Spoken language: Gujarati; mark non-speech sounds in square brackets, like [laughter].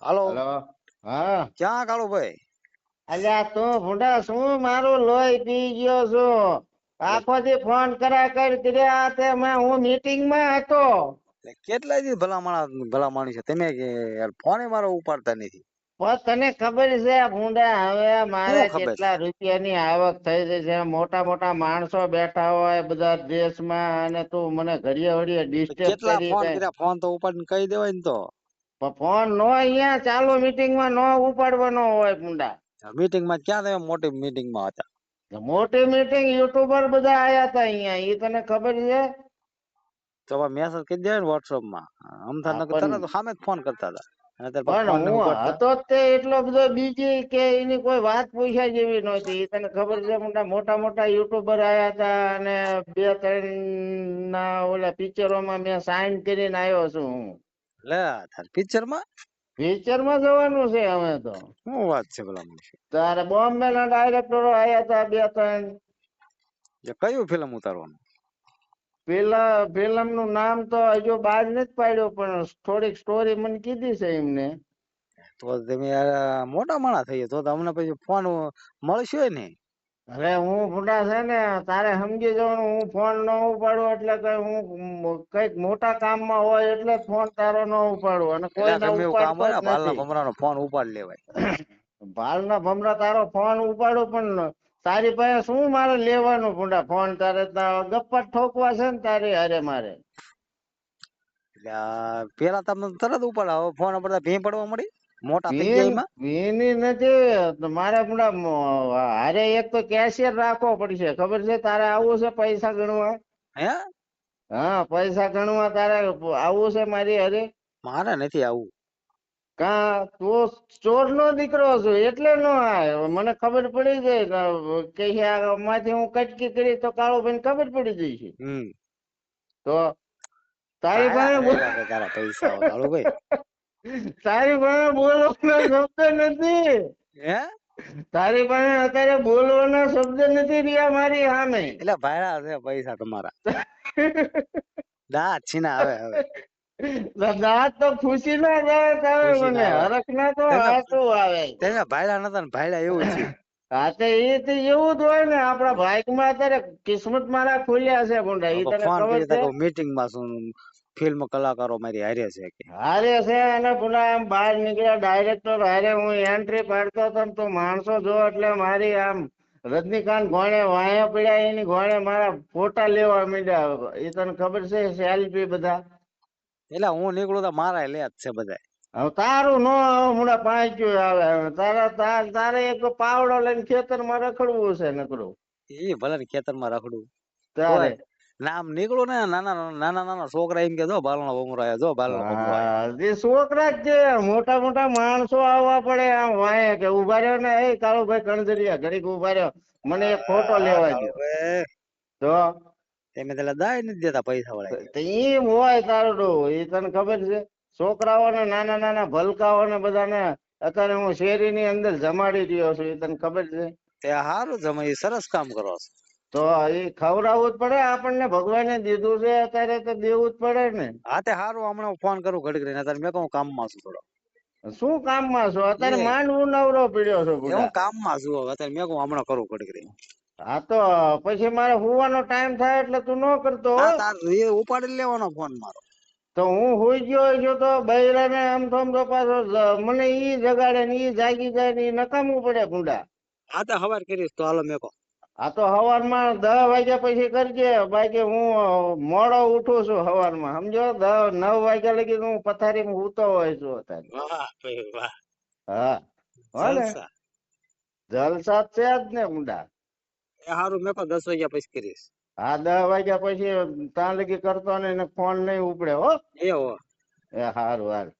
હાલો. હા. ક્યાં કાળુભાઈ અલ્યા તું ભૂંડા શું મારું લોહી પી ગયો છું? આખો દી ફોન કરા કર કર્યા તે હું મીટિંગમાં હતો કેટલા દી ભલા માણસ ભલા માણસ છે? તમે ફોને મારો ઉપાડતા નથી. પણ તને ખબર છે ભૂંડા હવે મારે કેટલા રૂપિયાની આવક થઈ છે? છે મોટા મોટા માણસો બેઠા હોય બધા દેશમાં અને તું મને ઘડીએ ઘડીએ ડિસ્ટર્બ કરી ફોન. કર્યા? ફોન તો ઉપાડીને કહી દેવાય ને તો. ફોન નો અહીંયા ચાલુ મીટિંગમાં નો ઉપાડવાનો હોય મુંડા. મીટિંગમાં ક્યાં મોટી મીટિંગમાં હતા મોટી મીટિંગ યુટ્યુબર બધા આયા હતા અહીંયા. એ તને ખબર છે? તો મેસેજ કરી દેવાય ને વોટ્સઅપમાં. અમથા પણ- સામે ફોન કરતા હતા. પણ હું હતો તે એટલો બધો બીજી કે એની કોઈ વાત પૂછ્યા જેવી નહોતી. તને ખબર છે મોટા મોટા મોટા યુટ્યુબર આયા હતા અને બે ત્રણ ના ઓલા પિક્ચરોમાં મેં સાઈન કરીને આવ્યો છું હું. લે તાર પિક્ચરમાં પિક્ચરમાં જવાનું છે અમે તો. શું વાત છે ભલા તારે બોમ્બે ના ડાયરેક્ટરો આયા હતા બે ત્રણ. કયું ફિલ્મ ઉતારવાનું? પેલા ફિલ્મનું નામ તો હજુ બહાર નથી પાડ્યો પણ થોડીક સ્ટોરી મને કીધી છે એમને. તો તમે મોટા માણસ થઈ તો તો અમને પછી ફોન મળશે ને અરે હું ફૂટા છે ને તારે સમજી જવાનું હું ફોન ન ઉપાડું એટલે કઈ હું કંઈક મોટા કામમાં હોય એટલે ફોન તારો ન ઉપાડું અને કોઈ કામ ને ભાલના ભમરાનો ફોન ઉપાડી લેવાય. [coughs] ભાલના ભમરા તારો ફોન ઉપાડું પણ તારી પાસે શું મારે લેવાનું ભૂંડા? ફોન તારે ગપ્પા ઠોકવા છે ને તારી અરે મારે. પેલા તમે તરત ઉપાડ ફોન પડતા ભી પડવા મળી. મોટા થઈ ગયા એમાં? એની નથી મારે ભૂંડા હારે એક તો કેશિયર રાખવો પડશે ખબર છે? તારે આવવું છે પૈસા ગણવા? હે? હા પૈસા ગણવા તારે આવવું છે મારી અરે મારે નથી આવું. કા તું ચોર નો દીકરો છું એટલે નો મને ખબર પડી જાય કે માંથી હું કટકી કરી તો કાળો ભાઈ ખબર પડી જાય છે. તો તારી પાસે પૈસા તારા પૈસા બોલવાનો શબ્દ નથી. હે? તારી પાસે અત્યારે બોલવાના શબ્દ નથી રહ્યા મારી સામે. એટલે ભાડા છે પૈસા તમારા. દાંત છીના આવે હવે. દાંત તો ખુશી ના દાંત આવે મને. હરખ ના તો તેના- આવે. તેને ભાડા નતા ને ભાડા એવું છે. હા તો એ તો એવું જ હોય ને આપણા માં અત્યારે કિસ્મત મારા ખુલ્યા છે ગુંડા એ તને ખબર છે? મીટિંગમાં શું ફિલ્મ કલાકારો મારી હારે છે કે? હારે છે અને પુનઃ આમ બહાર નીકળ્યા ડાયરેક્ટર હારે હું એન્ટ્રી પાડતો હતો તો માણસો જો એટલે મારી આમ રજનીકાંત ગોણે વાયા પડ્યા એની ગોણે મારા ફોટા લેવા માંડ્યા. એ તને ખબર છે સેલ્ફી બધા? એટલે હું નીકળું તો મારા લે જ છે બધા હવે તારું નો હમણાં પાંચ્યું આવે. હવે તારા તાર તારે એક પાવડો લઈને ખેતરમાં રખડવું છે નકરું. એ ભલે ખેતરમાં રખડું. તારે. નામ નીકળું ને નાના નાના નાના છોકરા એમ કે જો બાલનો ભમરાય જો બાલનો ભમરાય આયો. છોકરા જ છે મોટા મોટા માણસો આવવા પડે આમ વાય કે ઊભા રહ્યો ને એ કાળુભાઈ કણજરિયા ઘડીક ઊભા રહ્યો મને એક ફોટો લેવા દો તો? તમે પેલા દાય નથી દેતા પૈસા વાળા તો એમ હોય તારું એ તને ખબર છે? છોકરાઓને નાના નાના ભલકાઓને બધાને અત્યારે હું શેરીની અંદર જમાડી રહ્યો છું એ તને ખબર છે? તે સારું જમાઈ સરસ કામ કરો છો. તો એ ખવડાવવું જ પડે આપણને ભગવાને દીધું છે અત્યારે તો દેવું જ પડે ને. હા તે સારું હમણાં ફોન કરું ઘડીક રહીને અત્યારે મેં કહું કામમાં છું થોડો. શું કામમાં છો? અત્યારે માંડ હું નવરો પીડ્યો છો હું કામમાં છું હવે અત્યારે મેં કહું હમણાં કરું ઘડીક રહીને. હા તો પછી મારે હોવાનો ટાઈમ થાય એટલે તું ન કરતો તાર એ ઉપાડી લેવાનો ફોન મારો. તો હું હોઈ ગયો છું તો બૈરાને આમ તો આમ તો પાછો મને ઈ જગાડે ને ઈ જાગી જાય ને ઈ નકામું પડે ભૂંડા. હા તો હવાર કરીશ તો હાલો મેં કહું. આ તો હવારમાં દસ વાગ્યા પછી કરજે. બાકી હું મોડો ઉઠું છું હવારમાં. સમજો? દહ નવ વાગ્યા લગી હું પથારીમાં ઉતો હોય છું અત્યારે. હા. જલસા. છે જ ને ઊંડા. એ હારું મેં દસ વાગ્યા પછી કરીશ. હા દસ વાગ્યા પછી ત્યાં લગી કરતો ને ફોન નહીં ઉપડે હો. એ હો. એ સારું હારું.